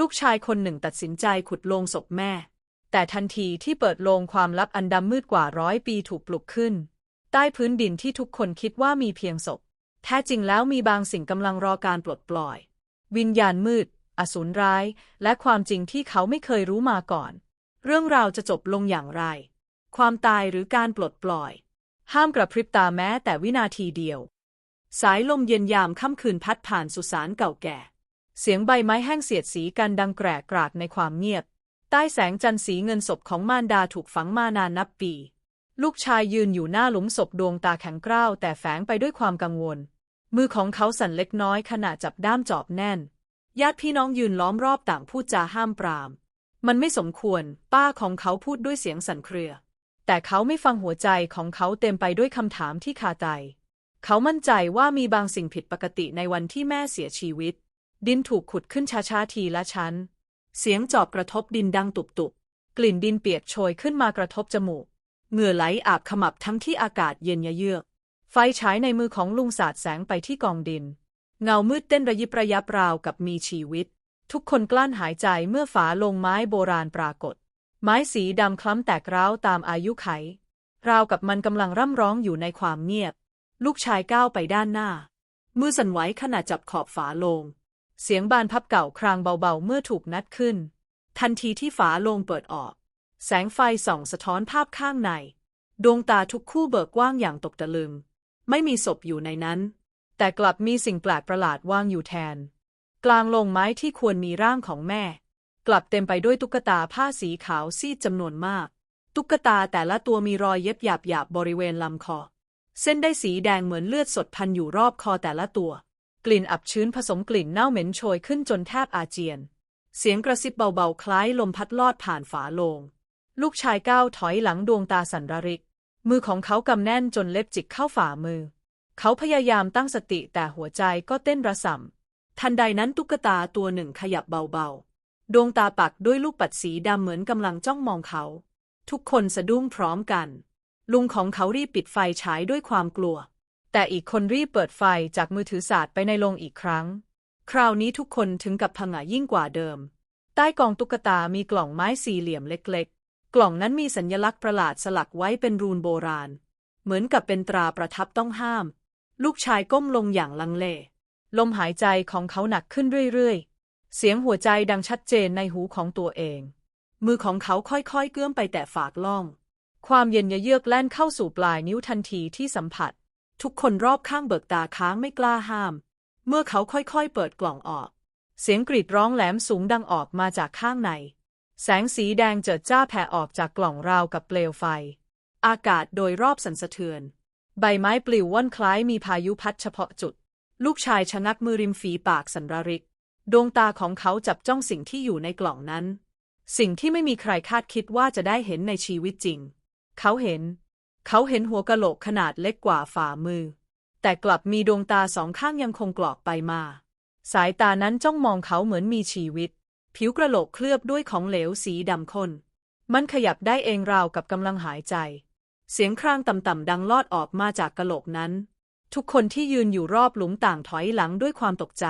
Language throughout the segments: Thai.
ลูกชายคนหนึ่งตัดสินใจขุดโลงศพแม่ แต่ทันทีที่เปิดโลงความลับอันดำมืดกว่าร้อยปีถูกปลุกขึ้น ใต้พื้นดินที่ทุกคนคิดว่ามีเพียงศพ แท้จริงแล้วมีบางสิ่งกำลังรอการปลดปล่อย วิญญาณมืด อสูรร้าย และความจริงที่เขาไม่เคยรู้มาก่อน เรื่องราวจะจบลงอย่างไร ความตายหรือการปลดปล่อย ห้ามกระพริบตาแม้แต่วินาทีเดียว สายลมเย็นยามค่ำคืนพัดผ่านสุสานเก่าแก่ เสียงใบไม้แห้งเสียดสีกันดังแกรกกรากในความเงียบ ใต้แสงจันทร์สีเงินศพของมารดาถูกฝังมานานนับปี ลูกชายยืนอยู่หน้าหลุมศพดวงตาแข็งกร้าวแต่แฝงไปด้วยความกังวล มือของเขาสั่นเล็กน้อยขณะจับด้ามจอบแน่น ญาติพี่น้องยืนล้อมรอบต่างพูดจาห้ามปราม มันไม่สมควร ป้าของเขาพูดด้วยเสียงสั่นเครือ แต่เขาไม่ฟังหัวใจของเขาเต็มไปด้วยคำถามที่คาใจ เขามั่นใจว่ามีบางสิ่งผิดปกติในวันที่แม่เสียชีวิต ดินถูกขุดขึ้นช้าๆทีละชั้น เสียงจอบกระทบดินดังตุบๆ กลิ่นดินเปียกโชยขึ้นมากระทบจมูก เหงื่อไหลอาบขมับทั้งที่อากาศเย็นยะเยือก ไฟฉายในมือของลุงสาดแสงไปที่กองดิน เงามืดเต้นระยิบระยับราวกับมีชีวิต ทุกคนกลั้นหายใจเมื่อฝาลงไม้โบราณปรากฏ ไม้สีดำคล้ำแตกร้าวตามอายุไข ราวกับมันกำลังร่ำร้องอยู่ในความเงียบ ลูกชายก้าวไปด้านหน้า มือสั่นไหวขณะจับขอบฝาลง เสียงบานพับเก่าครางเบาๆ เมื่อถูกนัดขึ้น ทันทีที่ฝาโลงเปิดออก แสงไฟส่องสะท้อนภาพข้างใน ดวงตาทุกคู่เบิกกว้างอย่างตกตะลึง ไม่มีศพอยู่ในนั้น แต่กลับมีสิ่งแปลกประหลาดว่างอยู่แทน กลางโลงไม้ที่ควรมีร่างของแม่ กลับเต็มไปด้วยตุ๊กตาผ้าสีขาวซีดจำนวนมาก ตุ๊กตาแต่ละตัวมีรอยเย็บหยาบๆบริเวณลำคอ เส้นได้สีแดงเหมือนเลือดสดพันอยู่รอบคอแต่ละตัว กลิ่นอับชื้นผสมกลิ่นเน่าเหม็นโชยขึ้นจนแทบอาเจียน เสียงกระซิบเบาๆ คล้ายลมพัดลอดผ่านฝาโลง ลูกชายก้าวถอยหลังดวงตาสั่นระริก มือของเขากำแน่นจนเล็บจิกเข้าฝ่ามือ เขาพยายามตั้งสติแต่หัวใจก็เต้นระส่ำทันใดนั้นตุ๊กตาตัวหนึ่งขยับเบาๆ ดวงตาปักด้วยลูกปัดสีดำเหมือนกำลังจ้องมองเขา ทุกคนสะดุ้งพร้อมกัน ลุงของเขารีบปิดไฟฉายด้วยความกลัว แต่อีกคนรีบเปิดไฟจากมือถือสาดไปในโรงอีกครั้ง คราวนี้ทุกคนถึงกับผงะยิ่งกว่าเดิม ใต้กองตุ๊กตามีกล่องไม้สี่เหลี่ยมเล็กๆ กล่องนั้นมีสัญลักษณ์ประหลาดสลักไว้เป็นรูนโบราณ เหมือนกับเป็นตราประทับต้องห้าม ลูกชายก้มลงอย่างลังเล ลมหายใจของเขาหนักขึ้นเรื่อยๆ เสียงหัวใจดังชัดเจนในหูของตัวเอง มือของเขาค่อยๆเกื้อมไปแตะฝากล่อง ความเย็นเยือกแล่นเข้าสู่ปลายนิ้วทันทีที่สัมผัส ทุกคนรอบข้างเบิกตาค้างไม่กล้าห้าม เมื่อเขาค่อยๆ เปิดกล่องออก เสียงกรีดร้องแหลมสูงดังออกมาจากข้างใน แสงสีแดงเจิดจ้าแผ่ออกจากกล่องราวกับเปลวไฟ อากาศโดยรอบสั่นสะเทือน ใบไม้ปลิวว่อนคล้ายมีพายุพัดเฉพาะจุด ลูกชายชะงักมือริมฝีปากสันระริก ดวงตาของเขาจับจ้องสิ่งที่อยู่ในกล่องนั้น สิ่งที่ไม่มีใครคาดคิดว่าจะได้เห็นในชีวิตจริง เขาเห็น เขาเห็นหัวกะโหลกขนาดเล็กกว่าฝ่ามือ แต่กลับมีดวงตาสองข้างยังคงกรอกไปมา สายตานั้นจ้องมองเขาเหมือนมีชีวิต ผิวกระโหลกเคลือบด้วยของเหลวสีดำข้นมันขยับได้เองราวกับกำลังหายใจ เสียงครางต่ำๆดังลอดออกมาจากกะโหลกนั้น ทุกคนที่ยืนอยู่รอบหลุมต่างถอยหลังด้วยความตกใจ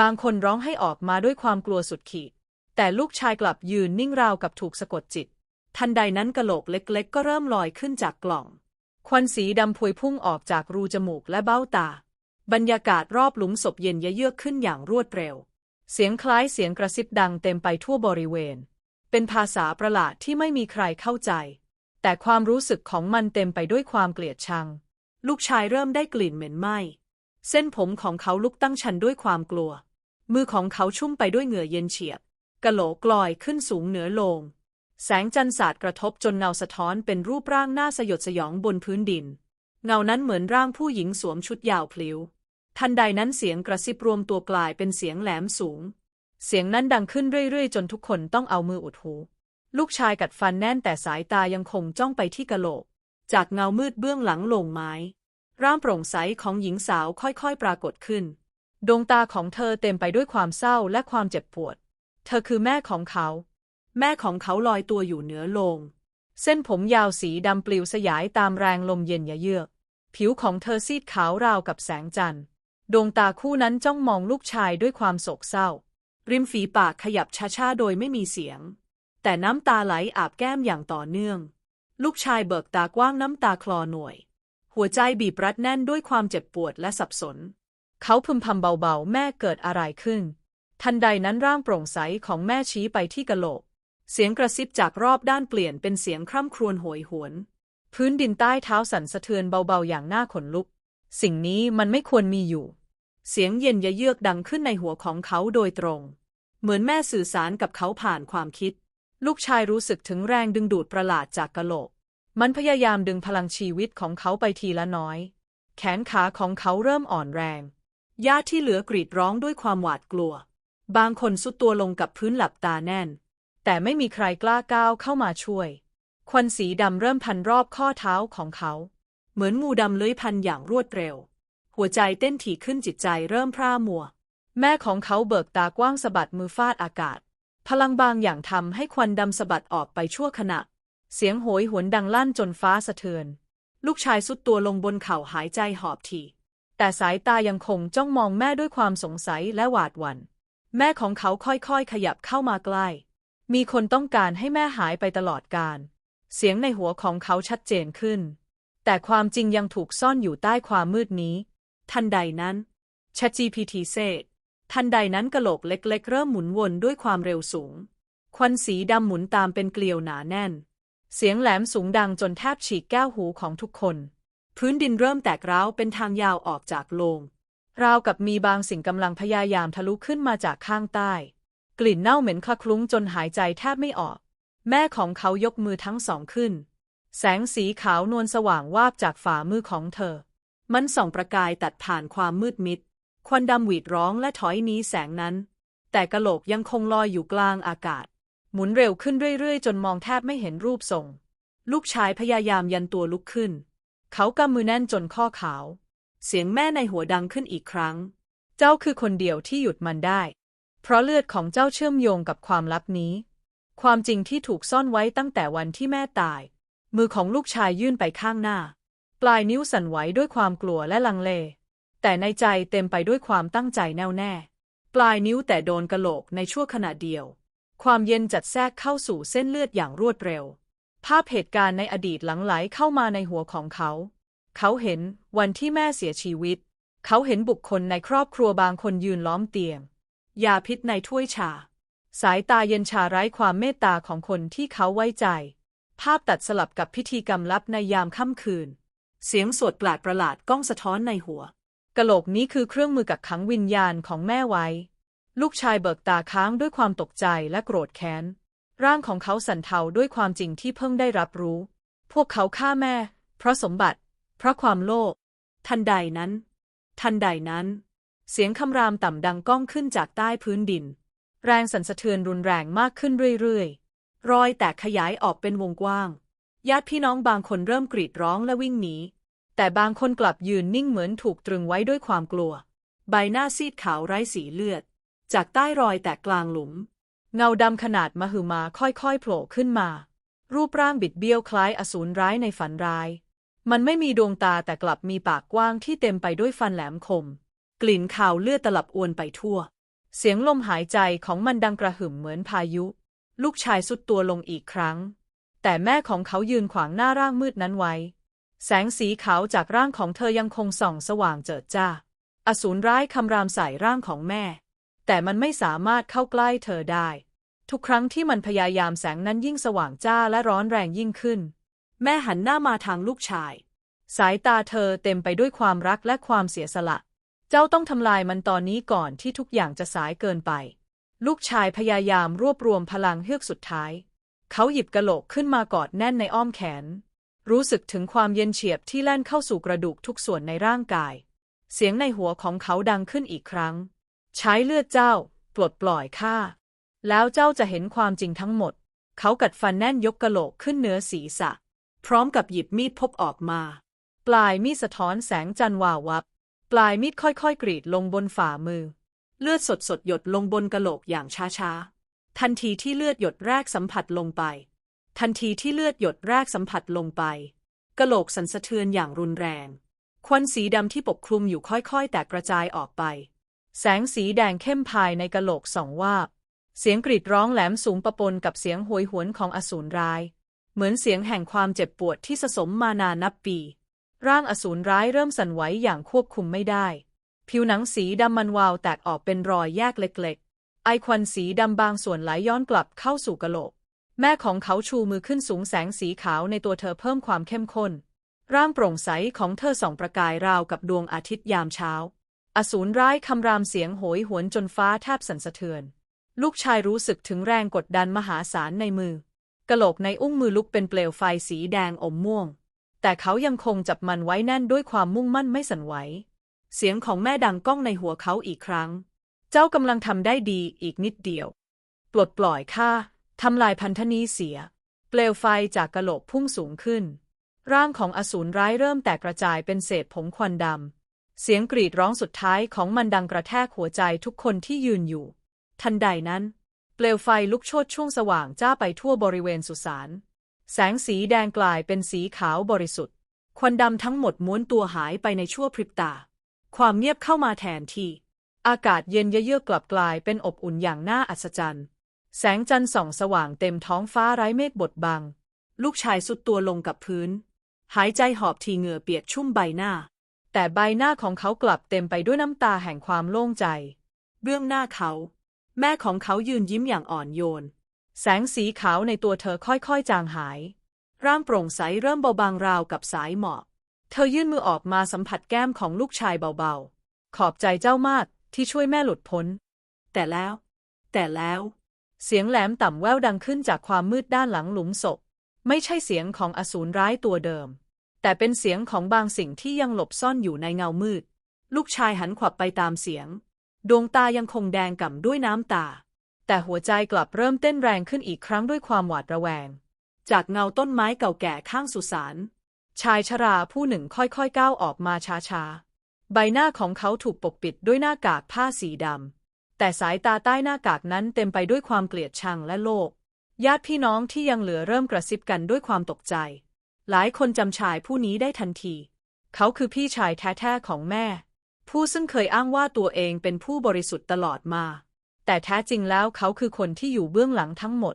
บางคนร้องให้ออกมาด้วยความกลัวสุดขีด แต่ลูกชายกลับยืนนิ่งราวกับถูกสะกดจิต ทันใดนั้นกะโหลกเล็กๆ ก็เริ่มลอยขึ้นจากกล่อง ควันสีดำพวยพุ่งออกจากรูจมูกและเบ้าตา บรรยากาศรอบหลุมศพเย็นยะเยือกขึ้นอย่างรวดเร็ว เสียงคล้ายเสียงกระซิบดังเต็มไปทั่วบริเวณ เป็นภาษาประหลาดที่ไม่มีใครเข้าใจ แต่ความรู้สึกของมันเต็มไปด้วยความเกลียดชัง ลูกชายเริ่มได้กลิ่นเหม็นไหม้ เส้นผมของเขาลุกตั้งชันด้วยความกลัว มือของเขาชุ่มไปด้วยเหงื่อเย็นเฉียบกะโหลกลอยขึ้นสูงเหนือโลง แสงจันทร์สาดกระทบจนเงาสะท้อนเป็นรูปร่างหน้าสยดสยองบนพื้นดิน เงานั้นเหมือนร่างผู้หญิงสวมชุดยาวพลิ้ว ทันใดนั้นเสียงกระซิบรวมตัวกลายเป็นเสียงแหลมสูง เสียงนั้นดังขึ้นเรื่อยๆ จนทุกคนต้องเอามืออุดหู ลูกชายกัดฟันแน่นแต่สายตายังคงจ้องไปที่กะโหลก จากเงามืดเบื้องหลังโลงไม้ ร่างโปร่งใสของหญิงสาวค่อยๆ ปรากฏขึ้น ดวงตาของเธอเต็มไปด้วยความเศร้าและความเจ็บปวด เธอคือแม่ของเขา แม่ของเขาลอยตัวอยู่เหนือโลง เส้นผมยาวสีดำปลิวสยายตามแรงลมเย็นยะเยือก ผิวของเธอซีดขาวราวกับแสงจันทร์ดวงตาคู่นั้นจ้องมองลูกชายด้วยความโศกเศร้า ริมฝีปากขยับช้าๆโดยไม่มีเสียง แต่น้ำตาไหลอาบแก้มอย่างต่อเนื่อง ลูกชายเบิกตากว้างน้ำตาคลอหน่วย หัวใจบีบรัดแน่นด้วยความเจ็บปวดและสับสน เขาพึมพำเบาๆ แม่เกิดอะไรขึ้น ทันใดนั้นร่างโปร่งใสของแม่ชี้ไปที่กะโหลก เสียงกระซิบจากรอบด้านเปลี่ยนเป็นเสียงคร่ำครวญโหยหวน พื้นดินใต้เท้าสั่นสะเทือนเบาๆอย่างน่าขนลุก สิ่งนี้มันไม่ควรมีอยู่ เสียงเย็นยะเยือกดังขึ้นในหัวของเขาโดยตรง เหมือนแม่สื่อสารกับเขาผ่านความคิด ลูกชายรู้สึกถึงแรงดึงดูดประหลาดจากกะโหลก มันพยายามดึงพลังชีวิตของเขาไปทีละน้อย แขนขาของเขาเริ่มอ่อนแรงญาติที่เหลือกรีดร้องด้วยความหวาดกลัว บางคนสุดตัวลงกับพื้นหลับตาแน่น แต่ไม่มีใครกล้าก้าวเข้ามาช่วย ควันสีดำเริ่มพันรอบข้อเท้าของเขา เหมือนงูดำเลื้อยพันอย่างรวดเร็ว หัวใจเต้นถี่ขึ้นจิตใจเริ่มพร่ามัว แม่ของเขาเบิกตากว้างสะบัดมือฟาดอากาศ พลังบางอย่างทำให้ควันดำสะบัดออกไปชั่วขณะ เสียงโหยหวนดังลั่นจนฟ้าสะเทือน ลูกชายสุดตัวลงบนเข่าหายใจหอบถี่แต่สายตายังคงจ้องมองแม่ด้วยความสงสัยและหวาดหวัน่น แม่ของเขาค่อยๆ ขยับเข้ามาใกล้ มีคนต้องการให้แม่หายไปตลอดกาลเสียงในหัวของเขาชัดเจนขึ้น แต่ความจริงยังถูกซ่อนอยู่ใต้ความมืดนี้ ทันใดนั้น ChatGPT เซดทันใดนั้นกระโหลกเล็ก ๆ เริ่มหมุนวนด้วยความเร็วสูง ควันสีดำหมุนตามเป็นเกลียวหนาแน่น เสียงแหลมสูงดังจนแทบฉีกแก้วหูของทุกคน พื้นดินเริ่มแตกร้าวเป็นทางยาวออกจากโลง ราวกับมีบางสิ่งกำลังพยายามทะลุขึ้นมาจากข้างใต้ กลิ่นเน่าเหม็นคละคลุ้งจนหายใจแทบไม่ออก แม่ของเขายกมือทั้งสองขึ้น แสงสีขาวนวลสว่างวาบจากฝ่ามือของเธอ มันส่องประกายตัดผ่านความมืดมิด ควันดำหวีดร้องและถอยหนีแสงนั้น แต่กะโหลกยังคงลอยอยู่กลางอากาศ หมุนเร็วขึ้นเรื่อยๆ จนมองแทบไม่เห็นรูปทรง ลูกชายพยายามยันตัวลุกขึ้น เขากำมือแน่นจนข้อขาว เสียงแม่ในหัวดังขึ้นอีกครั้ง เจ้าคือคนเดียวที่หยุดมันได้ เพราะเลือดของเจ้าเชื่อมโยงกับความลับนี้ ความจริงที่ถูกซ่อนไว้ตั้งแต่วันที่แม่ตาย มือของลูกชายยื่นไปข้างหน้า ปลายนิ้วสั่นไหวด้วยความกลัวและลังเล แต่ในใจเต็มไปด้วยความตั้งใจแน่วแน่ ปลายนิ้วแต่โดนกระโหลกในชั่วขณะเดียว ความเย็นจัดแทรกเข้าสู่เส้นเลือดอย่างรวดเร็ว ภาพเหตุการณ์ในอดีตหลังไหลเข้ามาในหัวของเขา เขาเห็นวันที่แม่เสียชีวิต เขาเห็นบุคคลในครอบครัวบางคนยืนล้อมเตียง ยาพิษในถ้วยชา สายตาเย็นชาไร้ความเมตตาของคนที่เขาไว้ใจ ภาพตัดสลับกับพิธีกรรมลับในยามค่ำคืน เสียงสวดปลาดประหลาดก้องสะท้อนในหัวกะโหลกนี้คือเครื่องมือกักขังวิญญาณของแม่ไว้ ลูกชายเบิกตาค้างด้วยความตกใจและโกรธแค้น ร่างของเขาสั่นเทาด้วยความจริงที่เพิ่งได้รับรู้ พวกเขาฆ่าแม่ เพราะสมบัติ เพราะความโลภทันใดนั้น ทันใดนั้น เสียงคำรามต่ำดังก้องขึ้นจากใต้พื้นดิน แรงสั่นสะเทือนรุนแรงมากขึ้นเรื่อยๆ รอยแตกขยายออกเป็นวงกว้าง ญาติพี่น้องบางคนเริ่มกรีดร้องและวิ่งหนี แต่บางคนกลับยืนนิ่งเหมือนถูกตรึงไว้ด้วยความกลัว ใบหน้าซีดขาวไร้สีเลือด จากใต้รอยแตกกลางหลุม เงาดำขนาดมหึมาค่อยๆโผล่ขึ้นมา รูปร่างบิดเบี้ยวคล้ายอสูรร้ายในฝันร้าย มันไม่มีดวงตาแต่กลับมีปากกว้างที่เต็มไปด้วยฟันแหลมคม กลิ่นข่าวเลือดตลับอวนไปทั่ว เสียงลมหายใจของมันดังกระหึ่มเหมือนพายุ ลูกชายสุดตัวลงอีกครั้ง แต่แม่ของเขายืนขวางหน้าร่างมืดนั้นไว้ แสงสีขาวจากร่างของเธอยังคงส่องสว่างเจิดจ้า อสูรร้ายคำรามใส่ร่างของแม่ แต่มันไม่สามารถเข้าใกล้เธอได้ ทุกครั้งที่มันพยายามแสงนั้นยิ่งสว่างจ้าและร้อนแรงยิ่งขึ้น แม่หันหน้ามาทางลูกชาย สายตาเธอเต็มไปด้วยความรักและความเสียสละ เจ้าต้องทำลายมันตอนนี้ก่อนที่ทุกอย่างจะสายเกินไป ลูกชายพยายามรวบรวมพลังเฮือกสุดท้าย เขาหยิบกะโหลกขึ้นมากอดแน่นในอ้อมแขน รู้สึกถึงความเย็นเฉียบที่แล่นเข้าสู่กระดูกทุกส่วนในร่างกาย เสียงในหัวของเขาดังขึ้นอีกครั้ง ใช้เลือดเจ้า ปลดปล่อยข้า แล้วเจ้าจะเห็นความจริงทั้งหมด เขากัดฟันแน่นยกกะโหลกขึ้นเหนือศีรษะ พร้อมกับหยิบมีดพบออกมา ปลายมีดสะท้อนแสงจันทร์วาววับ ปลายมีดค่อยๆ กรีดลงบนฝ่ามือ เลือดสดๆ หยดลงบนกะโหลกอย่างช้าๆ ทันทีที่เลือดหยดแรกสัมผัสลงไป ทันทีที่เลือดหยดแรกสัมผัสลงไปกะโหลกสั่นสะเทือนอย่างรุนแรง ควันสีดำที่ปกคลุมอยู่ค่อยๆ แตกกระจายออกไป แสงสีแดงเข้มภายในกะโหลกส่องวาบเสียงกรีดร้องแหลมสูงประปนกับเสียงโหยหวนของอสูรร้าย เหมือนเสียงแห่งความเจ็บปวดที่สะสมมานานนับปี ร่างอสูรร้ายเริ่มสั่นไหวอย่างควบคุมไม่ได้ ผิวหนังสีดำมันวาวแตกออกเป็นรอยแยกเล็กๆ ไอควันสีดำบางส่วนไหลย้อนกลับเข้าสู่กะโหลก แม่ของเขาชูมือขึ้นสูงแสงสีขาวในตัวเธอเพิ่มความเข้มข้น ร่างโปร่งใสของเธอส่องประกายราวกับดวงอาทิตย์ยามเช้า อสูรร้ายคำรามเสียงโหยหวนจนฟ้าแทบสั่นสะเทือน ลูกชายรู้สึกถึงแรงกดดันมหาศาลในมือ กะโหลกในอุ้งมือลุกเป็นเปลวไฟสีแดงอมม่วง แต่เขายังคงจับมันไว้แน่นด้วยความมุ่งมั่นไม่สั่นไหว เสียงของแม่ดังก้องในหัวเขาอีกครั้ง เจ้ากำลังทำได้ดีอีกนิดเดียว ปลดปล่อยข้าทำลายพันธนีเสีย เปลวไฟจากกระโหลกพุ่งสูงขึ้น ร่างของอสูรร้ายเริ่มแตกกระจายเป็นเศษผงควันดำ เสียงกรีดร้องสุดท้ายของมันดังกระแทกหัวใจทุกคนที่ยืนอยู่ ทันใดนั้น เปลวไฟลุกโชนช่วงสว่างจ้าไปทั่วบริเวณสุสาน แสงสีแดงกลายเป็นสีขาวบริสุทธิ์ ควันดำทั้งหมดม้วนตัวหายไปในชั่วพริบตา ความเงียบเข้ามาแทนที่ อากาศเย็นเยือกกลับกลายเป็นอบอุ่นอย่างน่าอัศจรรย์ แสงจันทร์ส่องสว่างเต็มท้องฟ้าไร้เมฆบดบัง ลูกชายสุดตัวลงกับพื้น หายใจหอบทีเหงื่อเปียกชุ่มใบหน้า แต่ใบหน้าของเขากลับเต็มไปด้วยน้ำตาแห่งความโล่งใจ เบื้องหน้าเขา แม่ของเขายืนยิ้มอย่างอ่อนโยน แสงสีขาวในตัวเธอค่อยๆ จางหาย ร่างโปร่งใสเริ่มเบาบางราวกับสายหมอก เธอยื่นมือออกมาสัมผัสแก้มของลูกชายเบาๆ ขอบใจเจ้ามากที่ช่วยแม่หลุดพ้น แต่แล้ว แต่แล้ว เสียงแหลมต่ำแว่วดังขึ้นจากความมืดด้านหลังหลุมศพ ไม่ใช่เสียงของอสูรร้ายตัวเดิม แต่เป็นเสียงของบางสิ่งที่ยังหลบซ่อนอยู่ในเงามืด ลูกชายหันขวับไปตามเสียง ดวงตายังคงแดงก่ำด้วยน้ำตา แต่หัวใจกลับเริ่มเต้นแรงขึ้นอีกครั้งด้วยความหวาดระแวง จากเงาต้นไม้เก่าแก่ข้างสุสานชายชราผู้หนึ่งค่อยๆก้าวออกมาช้าๆ ใบหน้าของเขาถูกปกปิดด้วยหน้ากากผ้าสีดำ แต่สายตาใต้หน้ากากนั้นเต็มไปด้วยความเกลียดชังและโลภ ญาติพี่น้องที่ยังเหลือเริ่มกระซิบกันด้วยความตกใจ หลายคนจำชายผู้นี้ได้ทันที เขาคือพี่ชายแท้ๆของแม่ ผู้ซึ่งเคยอ้างว่าตัวเองเป็นผู้บริสุทธิ์ตลอดมา แต่แท้จริงแล้วเขาคือคนที่อยู่เบื้องหลังทั้งหมด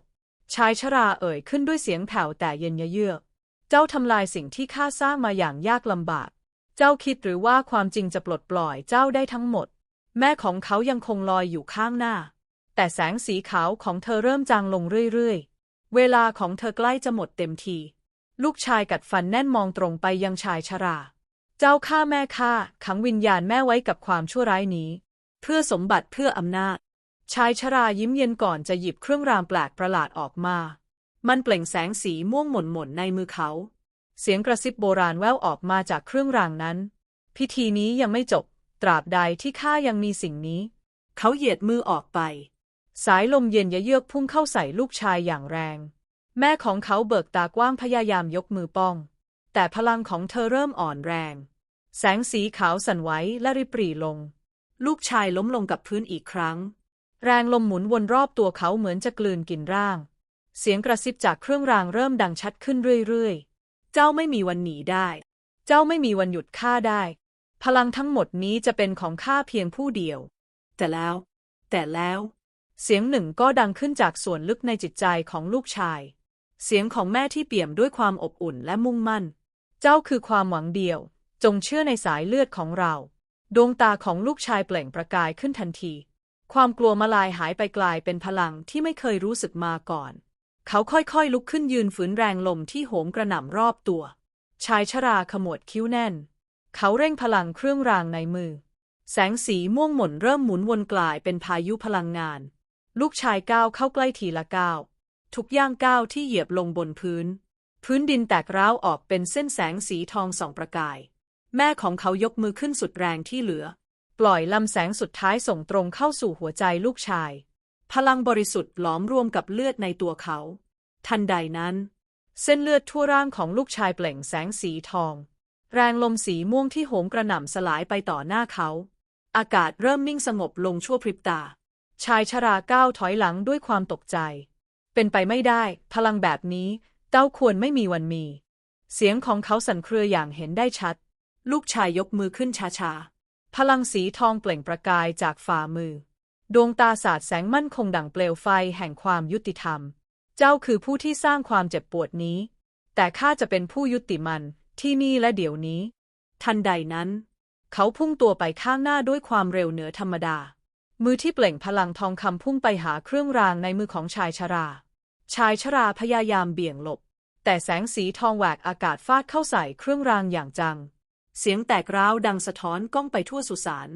ชายชราเอ่ยขึ้นด้วยเสียงแผ่วแต่เย็นเยือก เจ้าทำลายสิ่งที่ข้าสร้างมาอย่างยากลำบาก เจ้าคิดหรือว่าความจริงจะปลดปล่อยเจ้าได้ทั้งหมด แม่ของเขายังคงลอยอยู่ข้างหน้า แต่แสงสีขาวของเธอเริ่มจางลงเรื่อยๆ เวลาของเธอใกล้จะหมดเต็มที ลูกชายกัดฟันแน่นมองตรงไปยังชายชรา เจ้าฆ่าแม่ฆ่าขังวิญญาณแม่ไว้กับความชั่วร้ายนี้ เพื่อสมบัติเพื่ออำนาจ ชายชรายิ้มเย็นก่อนจะหยิบเครื่องรางแปลกประหลาดออกมา มันเปล่งแสงสีม่วงหม่นๆในมือเขา เสียงกระซิบโบราณแว่วออกมาจากเครื่องรางนั้น พิธีนี้ยังไม่จบ ตราบใดที่ข้ายังมีสิ่งนี้ เขาเหยียดมือออกไป สายลมเย็นยะเยือกพุ่งเข้าใส่ลูกชายอย่างแรง แม่ของเขาเบิกตากว้างพยายามยกมือป้อง แต่พลังของเธอเริ่มอ่อนแรง แสงสีขาวสั่นไหวและริบหรี่ลง ลูกชายล้มลงกับพื้นอีกครั้ง แรงลมหมุนวนรอบตัวเขาเหมือนจะกลืนกินร่าง เสียงกระซิบจากเครื่องรางเริ่มดังชัดขึ้นเรื่อยๆ เจ้าไม่มีวันหนีได้ เจ้าไม่มีวันหยุดข้าได้ พลังทั้งหมดนี้จะเป็นของข้าเพียงผู้เดียว แต่แล้ว แต่แล้ว เสียงหนึ่งก็ดังขึ้นจากส่วนลึกในจิตใจของลูกชาย เสียงของแม่ที่เปี่ยมด้วยความอบอุ่นและมุ่งมั่น เจ้าคือความหวังเดียว จงเชื่อในสายเลือดของเรา ดวงตาของลูกชายเปล่งประกายขึ้นทันที ความกลัวมาลายหายไปกลายเป็นพลังที่ไม่เคยรู้สึกมาก่อน เขาค่อยๆลุกขึ้นยืนฝืนแรงลมที่โหมกระหน่ำรอบตัว ชายชราขมวดคิ้วแน่น เขาเร่งพลังเครื่องรางในมือ แสงสีม่วงหม่นเริ่มหมุนวนกลายเป็นพายุพลังงาน ลูกชายก้าวเข้าใกล้ทีละก้าวทุกย่างก้าวที่เหยียบลงบนพื้น พื้นดินแตกร้าวออกเป็นเส้นแสงสีทองส่องประกาย แม่ของเขายกมือขึ้นสุดแรงที่เหลือ ปล่อยลำแสงสุดท้ายส่งตรงเข้าสู่หัวใจลูกชาย พลังบริสุทธิ์หลอมรวมกับเลือดในตัวเขา ทันใดนั้น เส้นเลือดทั่วร่างของลูกชายเปล่งแสงสีทอง แรงลมสีม่วงที่โหมกระหน่ำสลายไปต่อหน้าเขา อากาศเริ่มนิ่งสงบลงชั่วพริบตา ชายชราก้าวถอยหลังด้วยความตกใจ เป็นไปไม่ได้ พลังแบบนี้เต้าควรไม่มีวันมี เสียงของเขาสั่นเครืออย่างเห็นได้ชัด ลูกชายยกมือขึ้นช้าๆ พลังสีทองเปล่งประกายจากฝ่ามือ ดวงตาสาดแสงมั่นคงดั่งเปลวไฟแห่งความยุติธรรม เจ้าคือผู้ที่สร้างความเจ็บปวดนี้ แต่ข้าจะเป็นผู้ยุติมันที่นี่และเดี๋ยวนี้ ทันใดนั้น เขาพุ่งตัวไปข้างหน้าด้วยความเร็วเหนือธรรมดา มือที่เปล่งพลังทองคำพุ่งไปหาเครื่องรางในมือของชายชรา ชายชราพยายามเบี่ยงหลบ แต่แสงสีทองแหวกอากาศฟาดเข้าใส่เครื่องรางอย่างจัง เสียงแตกร้าวดังสะท้อนก้องไปทั่วสุสาน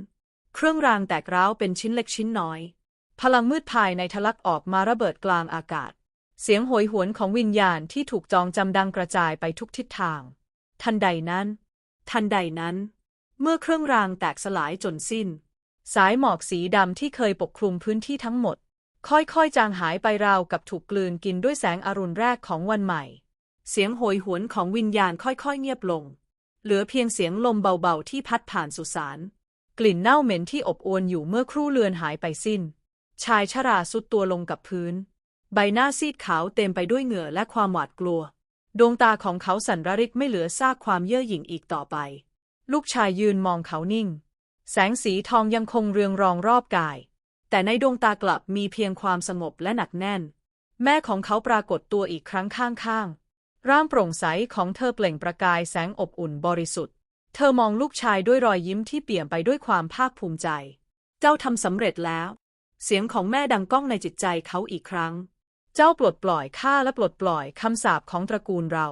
เครื่องรางแตกร้าวเป็นชิ้นเล็กชิ้นน้อย พลังมืดภายในทะลักออกมาระเบิดกลางอากาศ เสียงโหยหวนของวิญญาณที่ถูกจองจำดังกระจายไปทุกทิศทาง ทันใดนั้น ทันใดนั้น เมื่อเครื่องรางแตกสลายจนสิ้น สายหมอกสีดำที่เคยปกคลุมพื้นที่ทั้งหมด ค่อยๆ จางหายไปราวกับถูกกลืนกินด้วยแสงอรุณแรกของวันใหม่ เสียงโหยหวนของวิญญาณค่อยๆ เงียบลง เหลือเพียงเสียงลมเบาๆที่พัดผ่านสุสาน กลิ่นเน่าเหม็นที่อบอวนอยู่เมื่อครู่เลือนหายไปสิ้น ชายชราสุดตัวลงกับพื้น ใบหน้าซีดขาวเต็มไปด้วยเหงื่อและความหวาดกลัว ดวงตาของเขาสั่นระริกไม่เหลือซากความเย่อหยิ่งอีกต่อไป ลูกชายยืนมองเขานิ่ง แสงสีทองยังคงเรืองรองรอบกาย แต่ในดวงตากลับมีเพียงความสงบและหนักแน่น แม่ของเขาปรากฏตัวอีกครั้งข้างๆ ร่างโปร่งใสของเธอเปล่งประกายแสงอบอุ่นบริสุทธิ์ เธอมองลูกชายด้วยรอยยิ้มที่เปี่ยมไปด้วยความภาคภูมิใจ เจ้าทำสำเร็จแล้ว เสียงของแม่ดังก้องในจิตใจเขาอีกครั้ง เจ้าปลดปล่อยข้าและปลดปล่อยคำสาปของตระกูลเรา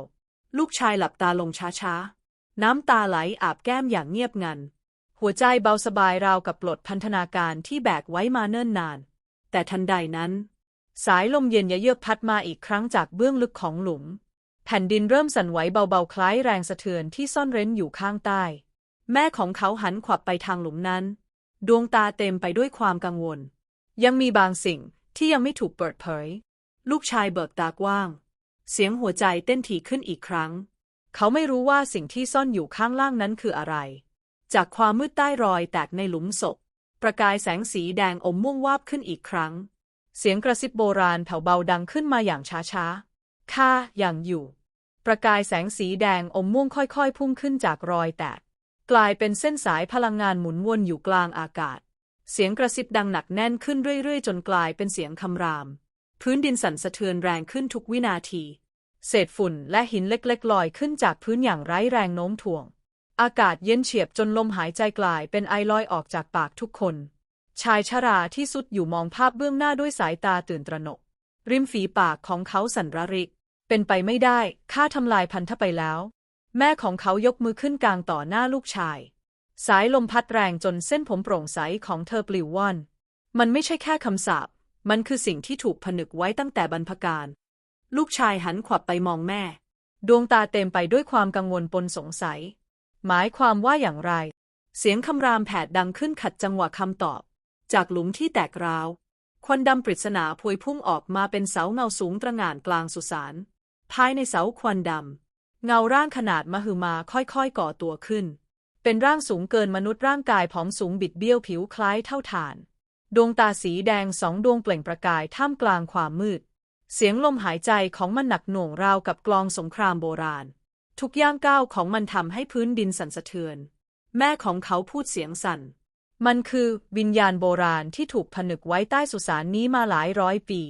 ลูกชายหลับตาลงช้าๆ น้ำตาไหลอาบแก้มอย่างเงียบงัน หัวใจเบาสบายราวกับปลดพันธนาการที่แบกไว้มาเนิ่นนาน แต่ทันใดนั้น สายลมเย็นยะเยือกพัดมาอีกครั้งจากเบื้องลึกของหลุม แผ่นดินเริ่มสั่นไหวเบาๆ คล้ายแรงสะเทือนที่ซ่อนเร้นอยู่ข้างใต้ แม่ของเขาหันขวับไปทางหลุมนั้น ดวงตาเต็มไปด้วยความกังวล ยังมีบางสิ่งที่ยังไม่ถูกเปิดเผย ลูกชายเบิกตากว้าง เสียงหัวใจเต้นถี่ขึ้นอีกครั้ง เขาไม่รู้ว่าสิ่งที่ซ่อนอยู่ข้างล่างนั้นคืออะไร จากความมืดใต้รอยแตกในหลุมศพ ประกายแสงสีแดงอมม่วงวาบขึ้นอีกครั้ง เสียงกระซิบโบราณแผ่วเบาดังขึ้นมาอย่างช้าๆข้ายังอยู่ ประกายแสงสีแดงอมม่วงค่อยๆ พุ่งขึ้นจากรอยแตก กลายเป็นเส้นสายพลังงานหมุนวนอยู่กลางอากาศ เสียงกระซิบดังหนักแน่นขึ้นเรื่อยๆ จนกลายเป็นเสียงคำราม พื้นดินสั่นสะเทือนแรงขึ้นทุกวินาที เศษฝุ่นและหินเล็กๆ ลอยขึ้นจากพื้นอย่างไร้แรงโน้มถ่วง อากาศเย็นเฉียบจนลมหายใจกลายเป็นไอลอยออกจากปากทุกคน ชายชราที่สุดอยู่มองภาพเบื้องหน้าด้วยสายตาตื่นตระหนก ริมฝีปากของเขาสั่นระริก เป็นไปไม่ได้ ข้าทำลายพันธะไปแล้ว แม่ของเขายกมือขึ้นกลางต่อหน้าลูกชาย สายลมพัดแรงจนเส้นผมโปร่งใสของเธอปลิวว่อน มันไม่ใช่แค่คำสาป มันคือสิ่งที่ถูกผนึกไว้ตั้งแต่บรรพการ ลูกชายหันขวับไปมองแม่ ดวงตาเต็มไปด้วยความกังวลปนสงสัย หมายความว่าอย่างไร เสียงคำรามแผดดังขึ้นขัดจังหวะคำตอบ จากหลุมที่แตกร้าวควันดำปริศนาพวยพุ่งออกมาเป็นเสาเงาสูงตระหง่านกลางสุสาน ภายในเสาควันดำ เงาร่างขนาดมหึมาค่อยๆก่อตัวขึ้น เป็นร่างสูงเกินมนุษย์ร่างกายผอมสูงบิดเบี้ยวผิวคล้ายเท่าถ่าน ดวงตาสีแดงสองดวงเปล่งประกายท่ามกลางความมืด เสียงลมหายใจของมันหนักหน่วงราวกับกลองสงครามโบราณ ทุกย่างก้าวของมันทำให้พื้นดินสั่นสะเทือน แม่ของเขาพูดเสียงสั่น มันคือวิญญาณโบราณที่ถูกผนึกไว้ใต้สุสานนี้มาหลายร้อยปี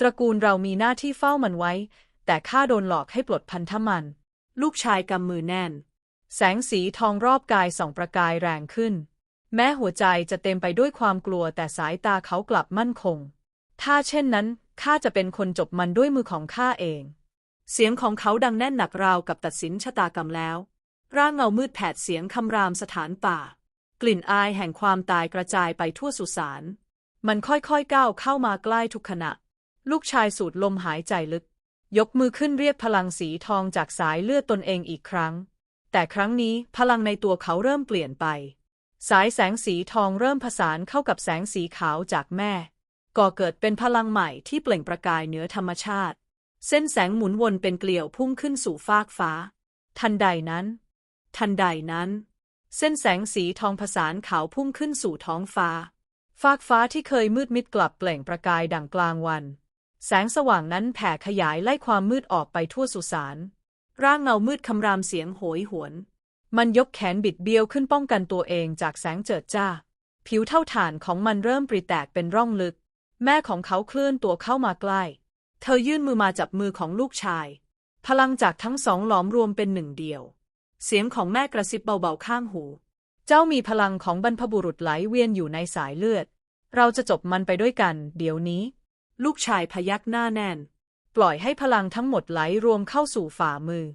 ตระกูลเรามีหน้าที่เฝ้ามันไว้ แต่ข้าโดนหลอกให้ปลดพันธมัน ลูกชายกำมือแน่น แสงสีทองรอบกายส่องประกายแรงขึ้น แม้หัวใจจะเต็มไปด้วยความกลัวแต่สายตาเขากลับมั่นคง ถ้าเช่นนั้นข้าจะเป็นคนจบมันด้วยมือของข้าเอง เสียงของเขาดังแน่นหนักราวกับตัดสินชะตากรรมแล้ว ร่างเงามืดแผดเสียงคำรามสถานป่า กลิ่นอายแห่งความตายกระจายไปทั่วสุสาน มันค่อยๆก้าวเข้ามาใกล้ทุกขณะ ลูกชายสูดลมหายใจลึก ยกมือขึ้นเรียกพลังสีทองจากสายเลือดตนเองอีกครั้ง แต่ครั้งนี้พลังในตัวเขาเริ่มเปลี่ยนไป สายแสงสีทองเริ่มผสานเข้ากับแสงสีขาวจากแม่ ก่อเกิดเป็นพลังใหม่ที่เปล่งประกายเหนือธรรมชาติ เส้นแสงหมุนวนเป็นเกลียวพุ่งขึ้นสู่ฟากฟ้า ทันใดนั้น ทันใดนั้น เส้นแสงสีทองผสานขาวพุ่งขึ้นสู่ท้องฟ้า ฟากฟ้าที่เคยมืดมิดกลับเปล่งประกายดังกลางวัน แสงสว่างนั้นแผ่ขยายไล่ความมืดออกไปทั่วสุสาน ร่างเงามืดคำรามเสียงโหยหวน มันยกแขนบิดเบี้ยวขึ้นป้องกันตัวเองจากแสงเจิดจ้า ผิวเท่าฐานของมันเริ่มปริแตกเป็นร่องลึก แม่ของเขาเคลื่อนตัวเข้ามาใกล้ เธอยื่นมือมาจับมือของลูกชาย พลังจากทั้งสองหลอมรวมเป็นหนึ่งเดียว เสียงของแม่กระซิบเบาๆข้างหู เจ้ามีพลังของบรรพบุรุษไหลเวียนอยู่ในสายเลือด เราจะจบมันไปด้วยกัน เดี๋ยวนี้ ลูกชายพยักหน้าแน่น ปล่อยให้พลังทั้งหมดไหลรวมเข้าสู่ฝ่ามือ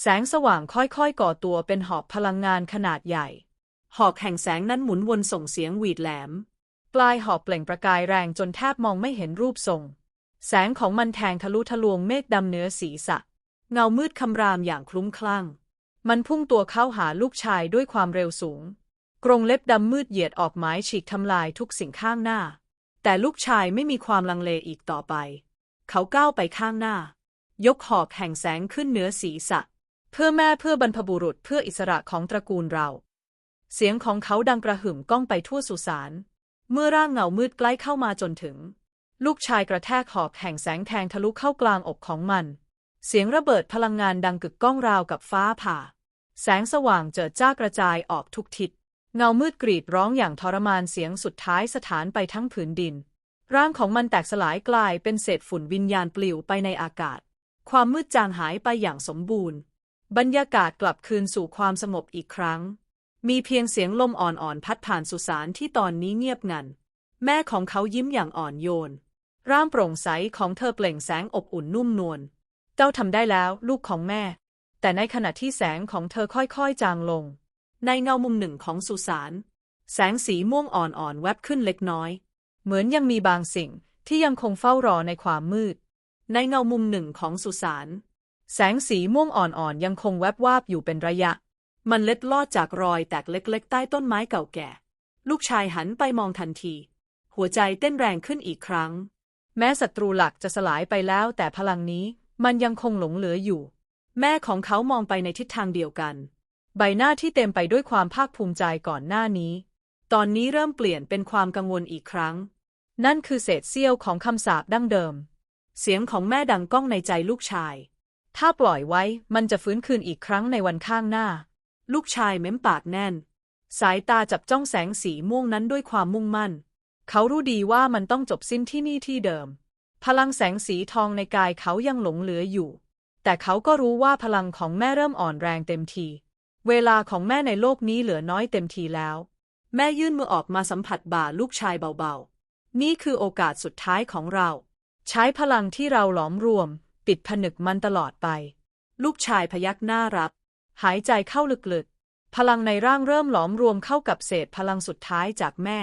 แสงสว่างค่อยๆก่อตัวเป็นหอบพลังงานขนาดใหญ่ หอกแห่งแสงนั้นหมุนวนส่งเสียงหวีดแหลม ปลายหอกเปล่งประกายแรงจนแทบมองไม่เห็นรูปทรง แสงของมันแทงทะลุทะลวงเมฆดำเนื้อศีระเงามืดคำรามอย่างคลุ้มคลั่ง มันพุ่งตัวเข้าหาลูกชายด้วยความเร็วสูง กรงเล็บดำมืดเหยียดออกไม้ฉีกทำลายทุกสิ่งข้างหน้า แต่ลูกชายไม่มีความลังเลอีกต่อไป เขาก้าวไปข้างหน้า ยกหอกแห่งแสงขึ้นเหนือศีรษะ เพื่อแม่เพื่อบรรพบุรุษเพื่ออิสระของตระกูลเรา เสียงของเขาดังกระหึ่มก้องไปทั่วสุสาน เมื่อร่างเงามืดใกล้เข้ามาจนถึง ลูกชายกระแทกหอกแห่งแสงแทงทะลุเข้ากลางอกของมัน เสียงระเบิดพลังงานดังกึกก้องราวกับฟ้าผ่า แสงสว่างเจิดจ้ากระจายออกทุกทิศ เงามืดกรีดร้องอย่างทรมานเสียงสุดท้ายสถานไปทั้งผืนดิน ร่างของมันแตกสลายกลายเป็นเศษฝุ่นวิญญาณปลิวไปในอากาศ ความมืดจางหายไปอย่างสมบูรณ์ บรรยากาศกลับคืนสู่ความสงบอีกครั้ง มีเพียงเสียงลมอ่อนๆพัดผ่านสุสานที่ตอนนี้เงียบงัน แม่ของเขายิ้มอย่างอ่อนโยน ร่างโปร่งใสของเธอเปล่งแสงอบอุ่นนุ่มนวล เจ้าทำได้แล้วลูกของแม่ แต่ในขณะที่แสงของเธอค่อยๆจางลง ในเงามุมหนึ่งของสุสานแสงสีม่วงอ่อนๆแวบขึ้นเล็กน้อย เหมือนยังมีบางสิ่งที่ยังคงเฝ้ารอในความมืด ในเงามุมหนึ่งของสุสานแสงสีม่วงอ่อนๆยังคงแวบวาบอยู่เป็นระยะ มันเล็ดลอดจากรอยแตกเล็กๆ ใต้ต้นไม้เก่าแก่ ลูกชายหันไปมองทันที หัวใจเต้นแรงขึ้นอีกครั้ง แม้ศัตรูหลักจะสลายไปแล้วแต่พลังนี้มันยังคงหลงเหลืออยู่ แม่ของเขามองไปในทิศทางเดียวกัน ใบหน้าที่เต็มไปด้วยความภาคภูมิใจก่อนหน้านี้ ตอนนี้เริ่มเปลี่ยนเป็นความกังวลอีกครั้ง นั่นคือเศษเสี้ยวของคำสาปดั้งเดิม เสียงของแม่ดังก้องในใจลูกชาย ถ้าปล่อยไว้มันจะฟื้นคืนอีกครั้งในวันข้างหน้า ลูกชายเม้มปากแน่น สายตาจับจ้องแสงสีม่วงนั้นด้วยความมุ่งมั่น เขารู้ดีว่ามันต้องจบสิ้นที่นี่ที่เดิม พลังแสงสีทองในกายเขายังหลงเหลืออยู่ แต่เขาก็รู้ว่าพลังของแม่เริ่มอ่อนแรงเต็มที เวลาของแม่ในโลกนี้เหลือน้อยเต็มทีแล้ว แม่ยื่นมือออกมาสัมผัสบ่าลูกชายเบาๆ นี่คือโอกาสสุดท้ายของเรา ใช้พลังที่เราหลอมรวม ปิดผนึกมันตลอดไป ลูกชายพยักหน้ารับ หายใจเข้าลึกๆ พลังในร่างเริ่มหลอมรวมเข้ากับเศษพลังสุดท้ายจากแม่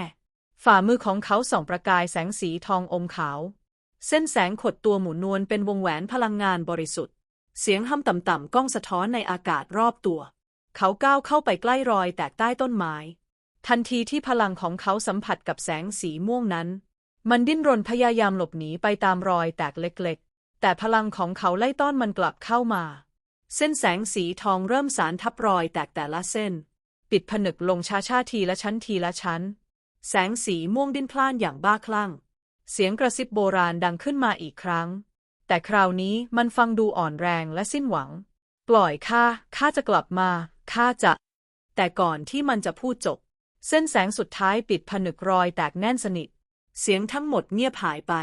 ฝ่ามือของเขาส่องประกายแสงสีทองอมขาว เส้นแสงขดตัวหมุนนวลเป็นวงแหวนพลังงานบริสุทธิ์ เสียงห้ำต่ำๆก้องสะท้อนในอากาศรอบตัว เขาก้าวเข้าไปใกล้รอยแตกใต้ต้นไม้ ทันทีที่พลังของเขาสัมผัสกับแสงสีม่วงนั้น มันดิ้นรนพยายามหลบหนีไปตามรอยแตกเล็กๆ แต่พลังของเขาไล่ต้อนมันกลับเข้ามา เส้นแสงสีทองเริ่มสารทับรอยแตกแต่ละเส้น ปิดผนึกลงช้าๆทีละชั้นทีละชั้น แสงสีม่วงดิ้นพล่านอย่างบ้าคลั่ง เสียงกระซิบโบราณดังขึ้นมาอีกครั้ง แต่คราวนี้มันฟังดูอ่อนแรงและสิ้นหวัง ปล่อยข้าข้าจะกลับมา ข้าจะ แต่ก่อนที่มันจะพูดจบ เส้นแสงสุดท้ายปิดผนึกรอยแตกแน่นสนิท เสียงทั้งหมดเงียบหายไป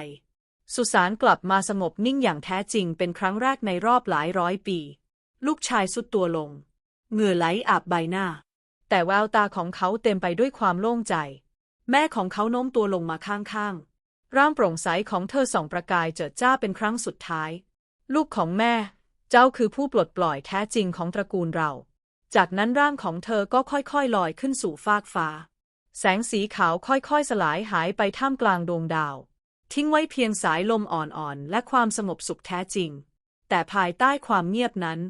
สุสานกลับมาสงบนิ่งอย่างแท้จริงเป็นครั้งแรกในรอบหลายร้อยปี ลูกชายสุดตัวลง เหงื่อไหลอาบใบหน้า แต่แววตาของเขาเต็มไปด้วยความโล่งใจ แม่ของเขาโน้มตัวลงมาข้างๆ ร่างโปร่งใสของเธอส่องประกายเจิดจ้าเป็นครั้งสุดท้าย ลูกของแม่ เจ้าคือผู้ปลดปล่อยแท้จริงของตระกูลเรา จากนั้นร่างของเธอก็ค่อยๆลอยขึ้นสู่ฟากฟ้า แสงสีขาวค่อยๆสลายหายไปท่ามกลางดวงดาว ทิ้งไว้เพียงสายลมอ่อนๆ และความสงบสุขแท้จริง แต่ภายใต้ความเงียบนั้น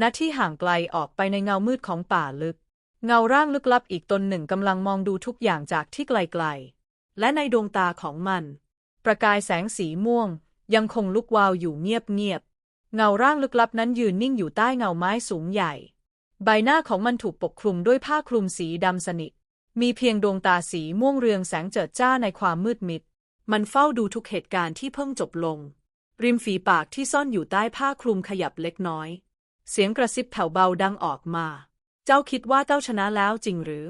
ณ ที่ห่างไกลออกไปในเงามืดของป่าลึก เงาร่างลึกลับอีกตนหนึ่งกำลังมองดูทุกอย่างจากที่ไกลๆ และในดวงตาของมัน ประกายแสงสีม่วง ยังคงลุกวาวอยู่เงียบๆ เงาร่างลึกลับนั้นยืนนิ่งอยู่ใต้เงาไม้สูงใหญ่ ใบหน้าของมันถูกปกคลุมด้วยผ้าคลุมสีดำสนิท มีเพียงดวงตาสีม่วงเรืองแสงเจิดจ้าในความมืดมิด มันเฝ้าดูทุกเหตุการณ์ที่เพิ่งจบลง ริมฝีปากที่ซ่อนอยู่ใต้ผ้าคลุมขยับเล็กน้อย เสียงกระซิบแผ่วเบาดังออกมา เจ้าคิดว่าเจ้าชนะแล้วจริงหรือ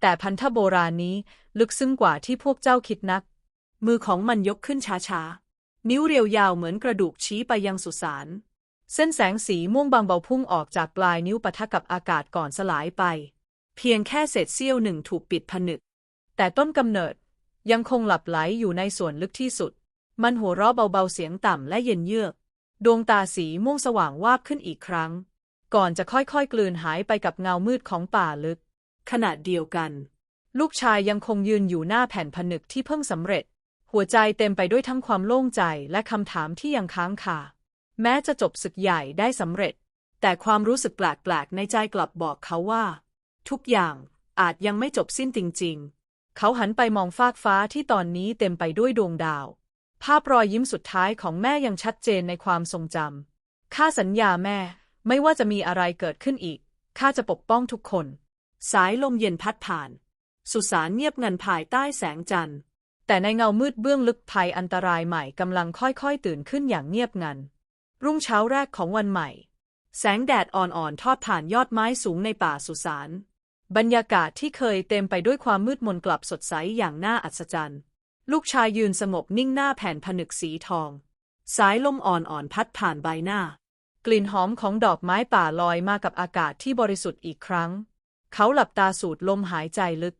แต่พันธโบราณนี้ลึกซึ้งกว่าที่พวกเจ้าคิดนัก มือของมันยกขึ้นช้าๆ นิ้วเรียวยาวเหมือนกระดูกชี้ไปยังสุสาน เส้นแสงสีม่วงบางเบาพุ่งออกจากปลายนิ้วปะทะกับอากาศก่อนสลายไป เพียงแค่เศษเสี้ยวหนึ่งถูกปิดผนึก แต่ต้นกำเนิดยังคงหลับไหลอยู่ในส่วนลึกที่สุด มันหัวเราะเบาๆเสียงต่ำและเย็นเยือก ดวงตาสีม่วงสว่างวาบขึ้นอีกครั้ง ก่อนจะค่อยๆ กลืนหายไปกับเงามืดของป่าลึก ขณะเดียวกัน ลูกชายยังคงยืนอยู่หน้าแผ่นผนึกที่เพิ่งสำเร็จ หัวใจเต็มไปด้วยทั้งความโล่งใจและคำถามที่ยังค้างคา แม้จะจบศึกใหญ่ได้สำเร็จ แต่ความรู้สึกแปลกๆในใจกลับบอกเขาว่า ทุกอย่างอาจยังไม่จบสิ้นจริง ๆ เขาหันไปมองฟากฟ้าที่ตอนนี้เต็มไปด้วยดวงดาว ภาพรอยยิ้มสุดท้ายของแม่ยังชัดเจนในความทรงจำข้าสัญญาแม่ไม่ว่าจะมีอะไรเกิดขึ้นอีกข้าจะปกป้องทุกคน สายลมเย็นพัดผ่าน สุสานเงียบงันภายใต้แสงจันทร์ แต่ในเงามืดเบื้องลึกภัยอันตรายใหม่กำลังค่อยๆ ตื่นขึ้นอย่างเงียบงัน รุ่งเช้าแรกของวันใหม่ แสงแดดอ่อนๆ ทอดผ่านยอดไม้สูงในป่าสุสาน บรรยากาศที่เคยเต็มไปด้วยความมืดมนกลับสดใสอย่างน่าอัศจรรย์ ลูกชายยืนสงบนิ่งหน้าแผ่นผนึกสีทอง สายลมอ่อนๆ พัดผ่านใบหน้า กลิ่นหอมของดอกไม้ป่าลอยมากับอากาศที่บริสุทธิ์อีกครั้ง เขาหลับตาสูดลมหายใจลึก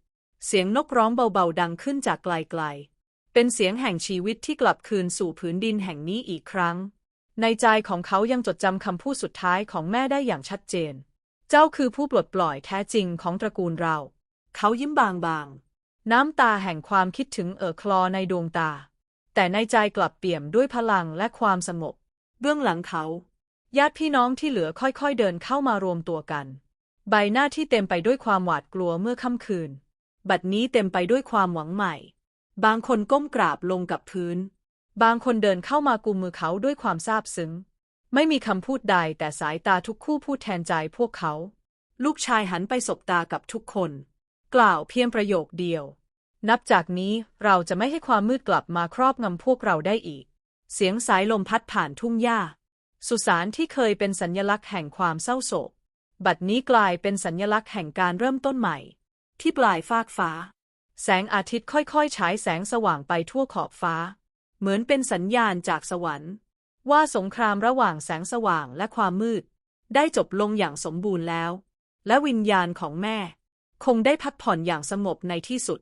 เสียงนกร้องเบาๆ ดังขึ้นจากไกลๆ เป็นเสียงแห่งชีวิตที่กลับคืนสู่ผืนดินแห่งนี้อีกครั้ง ในใจของเขายังจดจำคำพูดสุดท้ายของแม่ได้อย่างชัดเจน เจ้าคือผู้ปลดปล่อยแท้จริงของตระกูลเรา เขายิ้มบางๆ น้ำตาแห่งความคิดถึงเอ่อคลอในดวงตา แต่ในใจกลับเปี่ยมด้วยพลังและความสงบ เบื้องหลังเขา ญาติพี่น้องที่เหลือค่อยๆเดินเข้ามารวมตัวกัน ใบหน้าที่เต็มไปด้วยความหวาดกลัวเมื่อค่ำคืน บัดนี้เต็มไปด้วยความหวังใหม่ บางคนก้มกราบลงกับพื้น บางคนเดินเข้ามากุมมือเขาด้วยความซาบซึ้ง ไม่มีคำพูดใดแต่สายตาทุกคู่พูดแทนใจพวกเขา ลูกชายหันไปสบตากับทุกคน กล่าวเพียงประโยคเดียว นับจากนี้เราจะไม่ให้ความมืดกลับมาครอบงำพวกเราได้อีก เสียงสายลมพัดผ่านทุ่งหญ้า สุสานที่เคยเป็นสัญญลักษณ์แห่งความเศร้าโศก บัดนี้กลายเป็นสัญญลักษณ์แห่งการเริ่มต้นใหม่ ที่ปลายฟากฟ้า แสงอาทิตย์ค่อยๆฉายแสงสว่างไปทั่วขอบฟ้า เหมือนเป็นสัญญาณจากสวรรค์ ว่าสงครามระหว่างแสงสว่างและความมืด ได้จบลงอย่างสมบูรณ์แล้ว และวิญญาณของแม่ คงได้พักผ่อนอย่างสงบในที่สุด